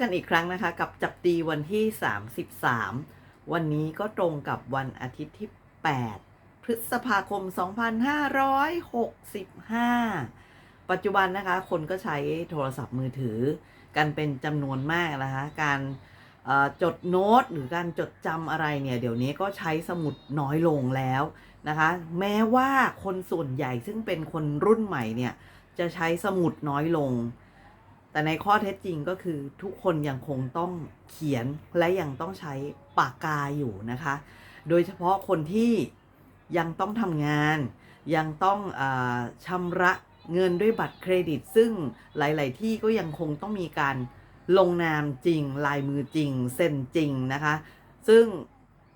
กันอีกครั้งนะคะ กับจับตีวันที่ 33 วันนี้ก็ตรงกับวันอาทิตย์ที่ 8 พฤษภาคม 2565 ปัจจุบันนะคะ คนก็ใช้โทรศัพท์มือถือ กันเป็นจำนวนมากนะคะ การจดโน้ตหรือการจดจำอะไรเนี่ย เดี๋ยวนี้ก็ใช้สมุดน้อยลงแล้วนะคะ แม้ว่าคนส่วนใหญ่ซึ่งเป็นคนรุ่นใหม่เนี่ย จะใช้สมุดน้อยลง แต่ในข้อเท็จจริงก็คือทุกคนยังคงต้องเขียนและยังต้องใช้ปากกาอยู่นะคะ โดยเฉพาะคนที่ยังต้องทำงาน ยังต้องอชำระเงินด้วยบัตรเครดิต ซึ่งหลาย ๆ ที่ก็ยังคงต้องมีการลงนามจริง ลายมือจริง เซ็นจริงนะคะ ซึ่ง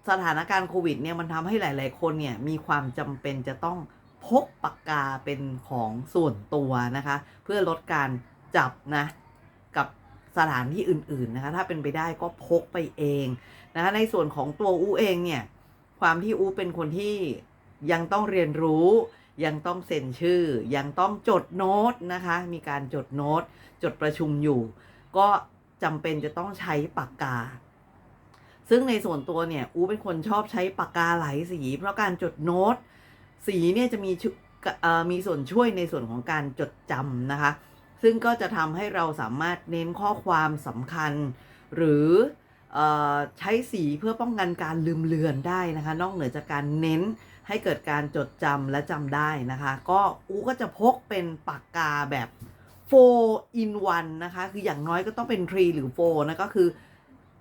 สถานการณ์โควิดเนี่ยมันทำให้หลาย ๆ คนเนี่ยมีความจำเป็นจะต้องพกปากกาเป็นของส่วนตัวนะคะ เพื่อลดการ จับนะกับสถานที่อื่นๆนะคะ ถ้าเป็นไปได้ก็พกไปเองนะคะในส่วนของตัวอู้เองเนี่ย ความที่อู้เป็นคนที่ยังต้องเรียนรู้ ยังต้องเซ็นชื่อ ยังต้องจดโน้ตนะคะ มีการจดโน้ต จดประชุมอยู่ ก็จำเป็นจะต้องใช้ปากกา ซึ่งในส่วนตัวเนี่ยอูเป็นคนชอบใช้ปากกาหลายสี เพราะการจดโน้ต สีเนี่ยจะมีมีส่วนช่วยในส่วนของการจดจำนะคะ ซึ่งก็จะทำให้เราสามารถเน้นข้อความสำคัญ หรืออใช้สีเพื่อป้องกันการลืมเลือนได้นะคะ นอกเหนือจากการเน้นให้เกิดการจดจำและจำได้นะคะ ก็อูก็จะพกเป็นปากกาแบบ4 in 1นะคะ คืออย่างน้อยก็ต้องเป็น 3 หรือ4นะก็คือ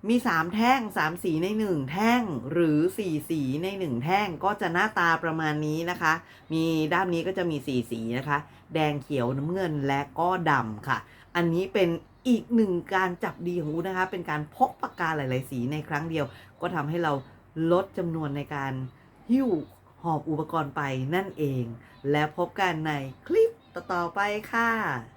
มี3แท่ง3สีใน1แท่ง หรือ4สีใน1แท่งก็จะหน้าตาประมาณนี้นะคะ มีด้านนี้ก็จะมี4สีนะคะ แดงเขียวน้ำเงินและก็ดำค่ะ อันนี้เป็นอีกหนึ่งการจับดีของอูนะคะ เป็นการพกปากกาหลาย ๆ สีในครั้งเดียว ก็ทำให้เราลดจำนวนในการหิ้วหอบอุปกรณ์ไปนั่นเอง แล้วพบกันในคลิปต่อ ๆ ไปค่ะ